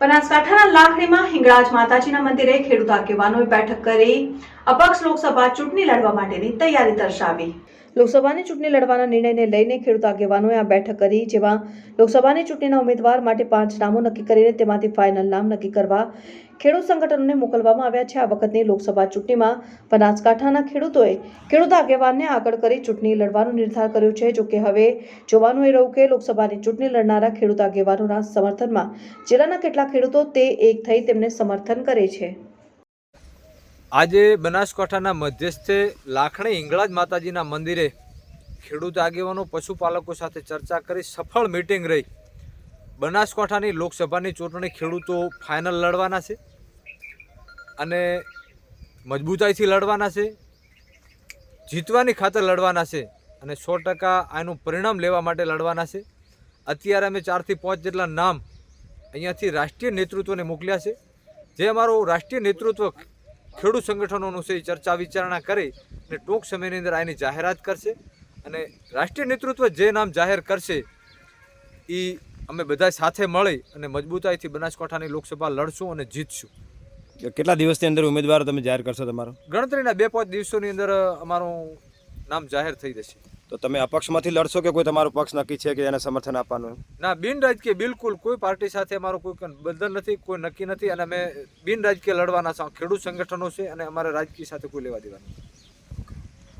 બનાસકાંઠાના લાખણીમાં હિંગળાજ માતાજીના મંદિરે ખેડૂત આગેવાનોએ બેઠક કરી અપક્ષ લોકસભા ચૂંટણી લડવા માટેની તૈયારી દર્શાવી. લોકસભાની ચૂંટણી લડવાના નિર્ણયને લઈને ખેડૂત આગેવાનોએ આ બેઠક કરી, જેમાં લોકસભાની ચૂંટણીના ઉમેદવાર માટે પાંચ નામો નક્કી કરીને તેમાંથી ફાઇનલ નામ નક્કી કરવા ખેડૂત સંગઠનોને મોકલવામાં આવ્યા છે. આ વખતની લોકસભા ચૂંટણીમાં બનાસકાંઠાના ખેડૂતોએ ખેડૂત આગેવાનને આગળ કરી ચૂંટણી લડવાનો નિર્ધાર કર્યો છે. જોકે હવે જોવાનું એ રહ્યું કે લોકસભાની ચૂંટણી લડનારા ખેડૂત આગેવાનોના સમર્થનમાં, જિલ્લાના કેટલા ખેડૂતો તે એક થઈ તેમને સમર્થન કરે છે. આજે બનાસકાંઠાના મધ્યસ્થે લાખણી હિંગળાજ માતાજીના મંદિરે ખેડૂત આગેવાનો, પશુપાલકો સાથે ચર્ચા કરી સફળ મીટિંગ રહી. બનાસકાંઠાની લોકસભાની ચૂંટણી ખેડૂતો ફાઇનલ લડવાના છે અને મજબૂતાઈથી લડવાના છે, જીતવાની ખાતર લડવાના છે અને સો ટકા આનું પરિણામ લેવા માટે લડવાના છે. અત્યારે અમે ચારથી પાંચ જેટલા નામ અહીંયાથી રાષ્ટ્રીય નેતૃત્વને મોકલ્યા છે. જે અમારું રાષ્ટ્રીય નેતૃત્વ ખેડૂત સંગઠનોનું છે એ ચર્ચા વિચારણા કરી અને ટૂંક સમયની અંદર આની જાહેરાત કરશે અને રાષ્ટ્રીય નેતૃત્વ જે નામ જાહેર કરશે એ અમે બધા સાથે મળી અને મજબૂતાઈથી બનાસકાંઠાની લોકસભા લડશું અને જીતશું. કેટલા દિવસની અંદર ઉમેદવાર તમે જાહેર કરશો તમારો? ગણતરીના બે પાંચ દિવસોની અંદર અમારું નામ જાહેર થઈ જશે. તો તમે અપક્ષમાંથી લડશો કે કોઈ તમારો પક્ષ નક્કી છે કે એને સમર્થન આપવાનું ના, બિન રાજકીય, બિલકુલ કોઈ પાર્ટી સાથે અમારું કોઈ બંધન નથી, કોઈ નક્કી નથી અને અમે બિન રાજકીય લડવાના ખેડૂત સંગઠનો છે અને અમારે રાજકીય સાથે કોઈ લેવા દેવા નથી.